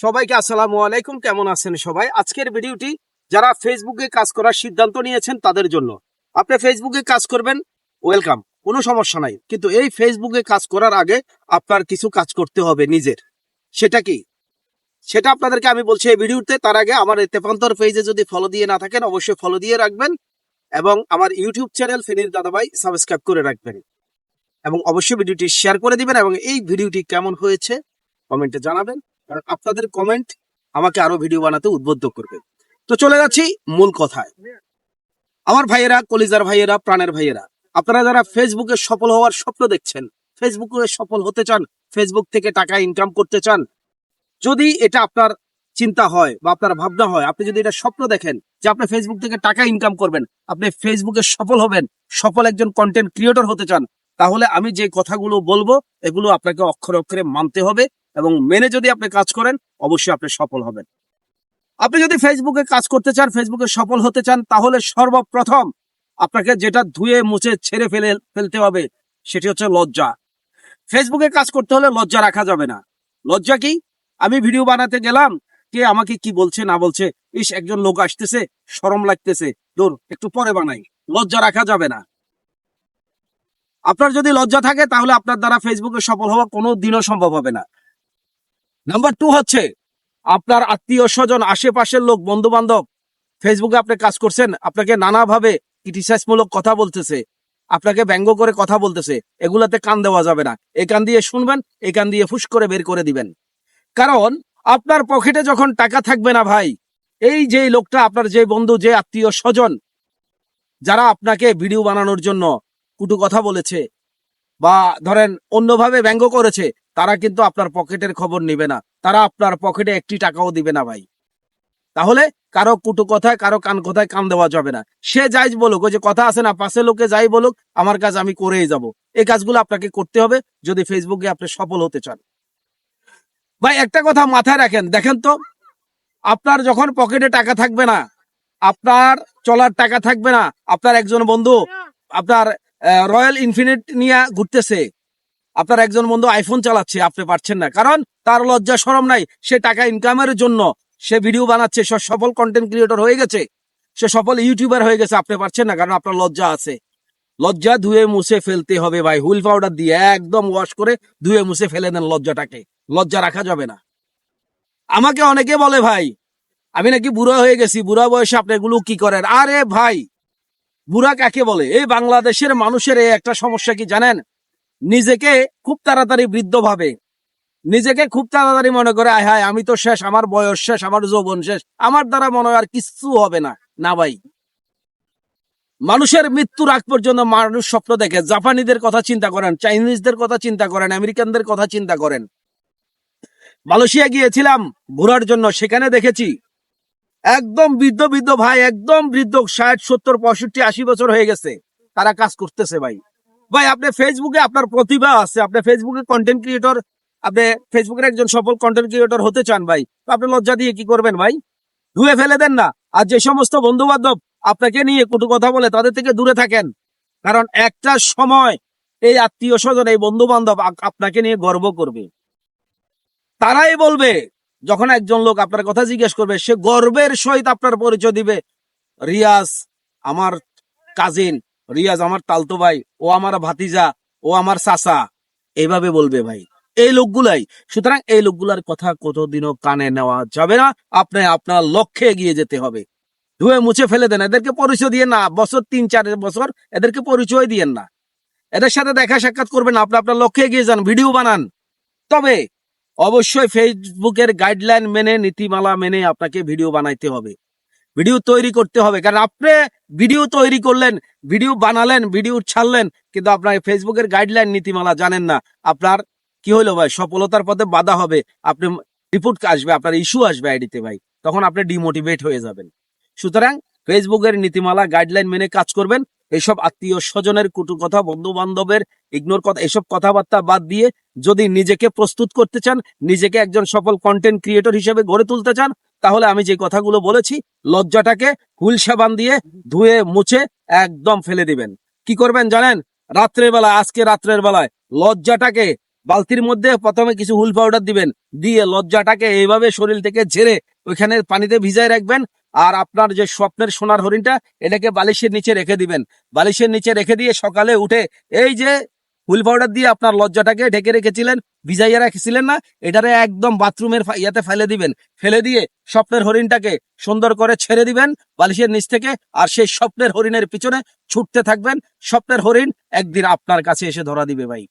সবাইকে আসসালামু আলাইকুম, কেমন আছেন সবাই? আজকের ভিডিওটি যারা ফেসবুকে কাজ করার সিদ্ধান্ত নিয়েছেন তাদের জন্য। আপনি ফেসবুকে কাজ করবেন ওয়েলকাম কোনো সমস্যা নাই। কিন্তু এই ফেসবুকে কাজ করার আগে আপনার কিছু কাজ করতে হবে নিজের। সেটা কি? সেটা আপনাদেরকে আমি বলছি এই ভিডিওতে। তার আগে আমার তেপান্তর পেজে যদি ফলো দিয়ে না থাকেন, অবশ্যই ফলো দিয়ে রাখবেন এবং আমার ইউটিউব চ্যানেল ফেনীর দাদাভাই সাবস্ক্রাইব করে রাখবেন। এবং অবশ্যই ভিডিওটি শেয়ার করে দিবেন এবং এই ভিডিওটি কেমন হয়েছে কমেন্টে জানাবেন। কারণ আপনাদের কমেন্ট আমাকে আরও ভিডিও বানাতে উদ্বুদ্ধ করবে। তো চলে যাচ্ছি মূল কথায়। আমার ভাইয়েরা, কলিজার ভাইয়েরা, প্রাণের ভাইয়েরা, আপনারা যারা ফেসবুকে সফল হওয়ার স্বপ্ন দেখছেন ফেসবুকে সফল হতে চান ফেসবুক থেকে টাকা ইনকাম করতে চান, যদি এটা আপনার চিন্তা হয় বা আপনার ভাবনা হয়, আপনি যদি এটা স্বপ্ন দেখেন যে আপনি ফেসবুক থেকে টাকা ইনকাম করবেন, আপনি ফেসবুকে সফল হবেন, সফল একজন কন্টেন্ট ক্রিয়েটর হতে চান, তাহলে আমি যে কথাগুলো বলব, এগুলো আপনাকে অক্ষরে অক্ষরে মানতে হবে। এবং মেনে যদি আপনি কাজ করেন, অবশ্যই আপনি সফল হবেন। আপনি যদি ফেসবুকে কাজ করতে চান ফেসবুকে সফল হতে চান, তাহলে সর্বপ্রথম আপনাকে যেটা ধুয়ে, মুছে, ছেড়ে ফেলে, ফেলতে হবে, সেটি হচ্ছে লজ্জা। ফেসবুকে কাজ করতে হলে লজ্জা রাখা যাবে না। লজ্জা কি? আমি ভিডিও বানাতে গেলাম, কে আমাকে কি বলছে, না বলছে, ইস, একজন লোক আসতেছে শরম লাগতেছে দূর একটু পরে বানাই। লজ্জা রাখা যাবে না। আপনার যদি লজ্জা থাকে, তাহলে আপনার দ্বারা ফেসবুকে সফল হওয়া কোনো দিনও সম্ভব হবে না। নাম্বার টু হচ্ছে, আপনার আত্মীয় স্বজন, আশেপাশের লোক বন্ধু বান্ধব ফেসবুকে আপনি কাজ করছেন, আপনাকে নানাভাবে ক্রিটিসাইজমূলক কথা বলতেছে, আপনাকে ব্যঙ্গ করে কথা বলতেছে, এগুলাতে কান দেওয়া যাবে না। এই কান দিয়ে শুনবেন, এই কান দিয়ে ফুস করে বের করে দিবেন। কারণ, আপনার পকেটে যখন টাকা থাকবে না ভাই, এই যে লোকটা, আপনার যে বন্ধু, যে আত্মীয় স্বজন, যারা আপনাকে ভিডিও বানানোর জন্য কুটু কথা বলেছে, বা ধরেন অন্যভাবে ব্যঙ্গ করেছে তারা কিন্তু আপনার পকেটের খবর নিবে না। তারা আপনার পকেটে একটি টাকাও দিবে না ভাই। তাহলে কারও কুটু কথায়, কারও কান কথায় কান দেওয়া যাবে না। সে যাই বলুক, ওই যে কথা আছে না, পাশে লোকে যাই বলুক, আমার কাজ আমি করেই যাব। এই কাজগুলো আপনাকে করতে হবে যদি ফেসবুকে আপনি সফল হতে চান। ভাই, একটা কথা মাথায় রাখেন। দেখেন তো, আপনার যখন পকেটে টাকা থাকবে না, আপনার চলার টাকা থাকবে না, আপনার একজন বন্ধু, আপনার রয়্যাল ইনফিনিট নিয়ে ঘুরতেছে আপনার একজন বন্ধু আইফোন চালাচ্ছে, আপনি পারছেন না। কারণ তার লজ্জা, সরম নাই। সে টাকা ইনকামের জন্য সে ভিডিও বানাচ্ছে, সে সফল কন্টেন্ট ক্রিয়েটর হয়ে গেছে। সে সফল ইউটিউবার হয়ে গেছে, আপনি পারছেন না, কারণ আপনার লজ্জা আছে। লজ্জা ধুয়ে মুছে ফেলতে হবে ভাই। হুইল পাউডার দিয়ে একদম ওয়াশ করে ধুয়ে মুছে ফেলে দেন লজ্জাটাকে। লজ্জা রাখা যাবে না। আমাকে অনেকে বলে ভাই, আমি নাকি বুড়া হয়ে গেছি, বুড়া বয়সে আপনি এগুলো কি করেন? আরে ভাই, বুড়া কাকে বলে? এই বাংলাদেশের মানুষের এই একটা সমস্যা কি জানেন? নিজেকে খুব তাড়াতাড়ি বৃদ্ধ ভাবে। নিজেকে খুব তাড়াতাড়ি মনে করে, আয়, হায়, আমি তো শেষ, আমার বয়স শেষ, আমার যৌবন শেষ, আমার দ্বারা মনে হয় আর কিচ্ছু হবে না। না ভাই। মানুষের মৃত্যুর আগ পর্যন্ত মানুষ স্বপ্ন দেখে। জাপানিদের কথা চিন্তা করেন, চাইনিজদের কথা চিন্তা করেন, আমেরিকানদের কথা চিন্তা করেন। মালয়েশিয়া গিয়েছিলাম ঘোরার জন্য, সেখানে দেখেছি একদম বৃদ্ধ বৃদ্ধ ভাই, একদম বৃদ্ধ, ষাট, সত্তর, পঁয়ষট্টি, আশি বছর হয়ে গেছে। তারা কাজ করতেছে ভাই। ভাই, আপনি ফেসবুকে আপনার প্রতিভা আছে। আপনি ফেসবুকে কন্টেন্ট ক্রিয়েটর আপনি ফেসবুকের একজন সফল কন্টেন্ট ক্রিয়েটর হতে চান ভাই। আপনি লজ্জা দিয়ে কি করবেন ভাই? ধুয়ে ফেলে দেন না। আর যে সমস্ত বন্ধু বান্ধব আপনাকে নিয়ে কটু কথা বলে, তাদের থেকে দূরে থাকেন। কারণ একটা সময় এই আত্মীয় স্বজন, এই বন্ধু বান্ধব আপনাকে নিয়ে গর্ব করবে। তারাই বলবে, যখন একজন লোক আপনার কথা জিজ্ঞেস করবে, সে গর্বের সহিত আপনার পরিচয় দিবে, রিয়াজ, আমার কাজিন রিয়াজ, আমার তালতো ভাই, ও আমার ভাতিজা, ও আমার চাচা। এইভাবে বলবে ভাই। এই লোকগুলাই, সুতরাং এই লোকগুলার কথা কতদিনও কানে নেওয়া যাবে না। আপনি আপনার লক্ষ্যে এগিয়ে যেতে হবে। ধুয়ে মুছে ফেলে দেন। এদেরকে পরিচয় দিয়ে না, বছর তিন, চার বছর এদেরকে পরিচয় দিয়েন না। এদের সাথে দেখা সাক্ষাৎ করবেন, আপনি আপনার লক্ষ্যে এগিয়ে যান, ভিডিও বানান। তবে অবশ্যই ফেসবুকের গাইডলাইন মেনে, নীতিমালা মেনে আপনাকে ভিডিও বানাইতে হবে। ভিডিও তৈরি করতে হবে। কারণ আপনি ভিডিও তৈরি করলেন, ভিডিও বানালেন, ভিডিও ছাড়লেন, কিন্তু আপনার ফেসবুকের গাইডলাইন নীতিমালা জানেন না। আপনার কি হলো ভাই? সফলতার পথে বাধা হবে। আপনি রিপোর্ট আসবে, আপনার ইস্যু আসবে আইডিতে ভাই। তখন আপনি ডিমোটিভেট হয়ে যাবেন। সুতরাং ফেসবুকের নীতিমালা গাইডলাইন মেনে কাজ করবেন। এইসব আত্মীয় স্বজনের কুটু কথা বন্ধু বান্ধবের ইগনোর কথা, এসব কথাবার্তা বাদ দিয়ে যদি নিজেকে প্রস্তুত করতে চান, নিজেকে একজন সফল কন্টেন্ট ক্রিয়েটর হিসেবে গড়ে তুলতে চান তাহলে আমি যে কথাগুলো বলেছি, লজ্জাটাকে হুল সাবান দিয়ে ধুয়ে মুছে একদম ফেলে দিবেন। কি করবেন জানেন? রাত্রের বেলা, আজকে রাত্রের বেলায় লজ্জাটাকে বালতির মধ্যে প্রথমে কিছু হুল পাউডার দিবেন, দিয়ে লজ্জাটাকে এইভাবে শরীর থেকে ঝেড়ে ওইখানে পানিতে ভিজায় রাখবেন, আর আপনার যে স্বপ্নের সোনার হরিণটা, এটাকে বালিশের নিচে রেখে দিবেন। বালিশের নিচে রেখে দিয়ে সকালে উঠে এই যে হুল পাউডার দিয়ে আপনার লজ্জাটাকে ঢেকে রেখেছিলেন, ভিজাইয়া রেখেছিলেন না, এটারে একদম বাথরুমের ইয়াতে ফেলে দিবেন। ফেলে দিয়ে স্বপ্নের হরিণটাকে সুন্দর করে ছেড়ে দিবেন বালিশের নিচ থেকে, আর সেই স্বপ্নের হরিণের পিছনে ছুটতে থাকবেন। স্বপ্নের হরিণ একদিন আপনার কাছে এসে ধরা দিবে ভাই।